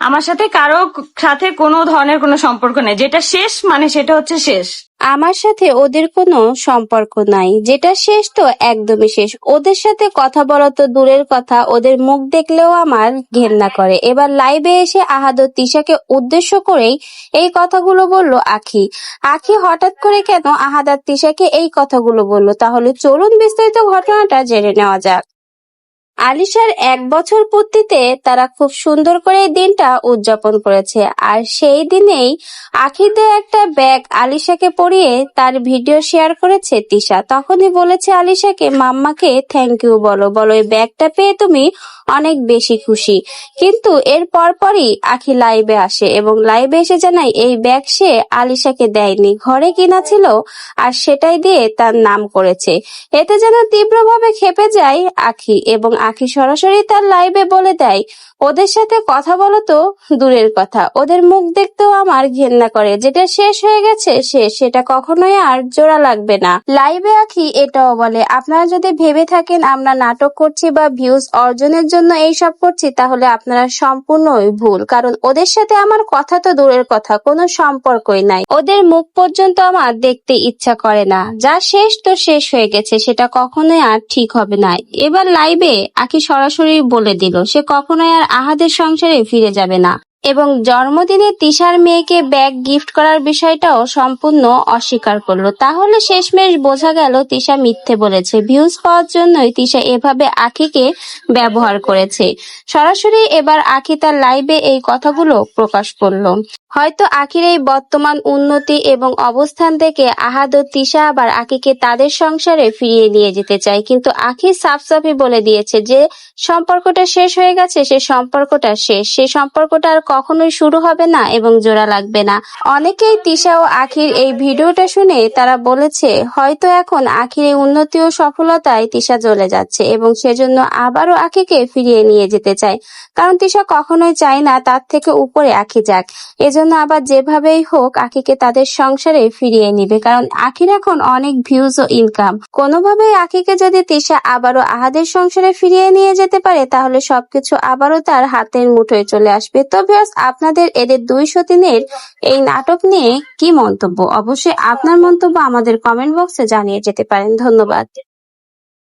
আমার সাথে কারও সাথে কোনো ধরনের কোনো সম্পর্ক নেই। যেটা শেষ মানে সেটা হচ্ছে শেষ। আমার সাথে ওদের কোনো সম্পর্ক নাই। যেটা শেষ তো একদমই শেষ। ওদের সাথে কথা বলা তো দূরের কথা। ওদের মুখ দেখলেও আমার ঘেন্না করে। এবার লাইভে এসে আহাদ তিশাকে উদ্দেশ্য করেই এই কথাগুলো বলল আখি। আখি হঠাৎ করে কেন আহাদ আর তিশাকে এই কথাগুলো বলল? তাহলে চলুন বিস্তারিত ঘটনাটা জেনে নেওয়া যাক। আলিশার এক বছর পূর্তিতে তারা খুব সুন্দর করে এই দিনটা উদযাপন করেছে। আর সেই দিনেই আখিতে একটা ব্যাগ আলিশাকে পরিয়ে তার ভিডিও শেয়ার করেছে তিশা। তখনই বলেছে আলিশাকে, মাম্মাকে থ্যাংক ইউ বলো। বলো, এই ব্যাগটা পেয়ে তুমি অনেক বেশি খুশি। কিন্তু এর পরপরই আখি লাইভে আসে এবং লাইভে এসে জানায়, এই ব্যাগ সে আলিশাকে দেয়নি। ঘরে কিনা ছিল আর সেটাই দিয়ে তার নাম করেছে। এতে যেন তীব্রভাবে খেপে যায় আখি এবং আখি সরাসরি তার লাইভে বলে দেয়, ওদের সাথে কথা বলো তো, দূরের কথা। ওদের মুখ দেখতেও আমার ঘেন্না করে। যেটা শেষ হয়ে গেছে শেষ সেটা কখনোই আর জোড়া লাগবে না। লাইভে আখি এটাও বলে, আপনারা যদি ভেবে থাকেন আমরা নাটক করছি বা ভিউজ অর্জনের জন্য এইসব করছি, তাহলে আপনারা সম্পূর্ণই ভুল। কারণ ওদের সাথে আমার কথা তো দূরের কথা, কোনো সম্পর্কই নাই। ওদের মুখ পর্যন্ত আমার দেখতে ইচ্ছা করে না। যা শেষ তো শেষ হয়ে গেছে, সেটা কখনোই আর ঠিক হবে না। এবার লাইভে আখি সরাসরি বলে দিল সে কখনোই আর আহাদের সংসারে ফিরে যাবে না। এবং জন্মদিনে তিশার মেয়েকে ব্যাগ গিফট করার বিষয়টাও সম্পূর্ণ অস্বীকার করল। তাহলে শেষমেশ বোঝা গেল তিশা মিথ্যে বলেছে। ভিউজ পাওয়ার জন্যই তিশা এভাবে আখিকে ব্যবহার করেছে। সরাসরি এবার আখি তার লাইভে এই কথাগুলো প্রকাশ করল। হয়তো আখির এই বর্তমান উন্নতি এবং অবস্থান থেকে আহাদ ও তিশা আবার আখিকে তাদের সংসারে ফিরিয়ে নিয়ে যেতে চায়। কিন্তু আখি সাফ সাফই বলে দিয়েছে যে, সম্পর্কটা শেষ হয়ে গেছে, সে সম্পর্কটা শেষ। সে সম্পর্কটা আর কখনোই শুরু হবে না এবং জোড়া লাগবে না। অনেকেই তিশা ও আখির এই ভিডিওটা শুনে তারা বলেছে, হয়তো এখন আখির এই উন্নতি ও সফলতায় তিশা চলে যাচ্ছে এবং সেজন্য আবারও আখিকে ফিরিয়ে নিয়ে যেতে চায়। কারণ তিশা কখনোই চায় না তার থেকে উপরে আখি যাক। এজন্য আবার যেভাবেই হোক আখিকে তাদের সংসারে ফিরিয়ে নিবে, কারণ আখির এখন অনেক ভিউজ ও ইনকাম কোনোভাবেই আখিকে যদি তিশা আবারও আহাদের সংসারে ফিরিয়ে নিয়ে যেতে পারে, তাহলে সবকিছু আবারও তার হাতের মুঠোয় চলে আসবে। তো আপনাদের এদের দুইশো দিনের এই নাটক নিয়ে কি মন্তব্য? অবশ্যই আপনার মন্তব্য আমাদের কমেন্ট বক্সে জানিয়ে যেতে পারেন। ধন্যবাদ।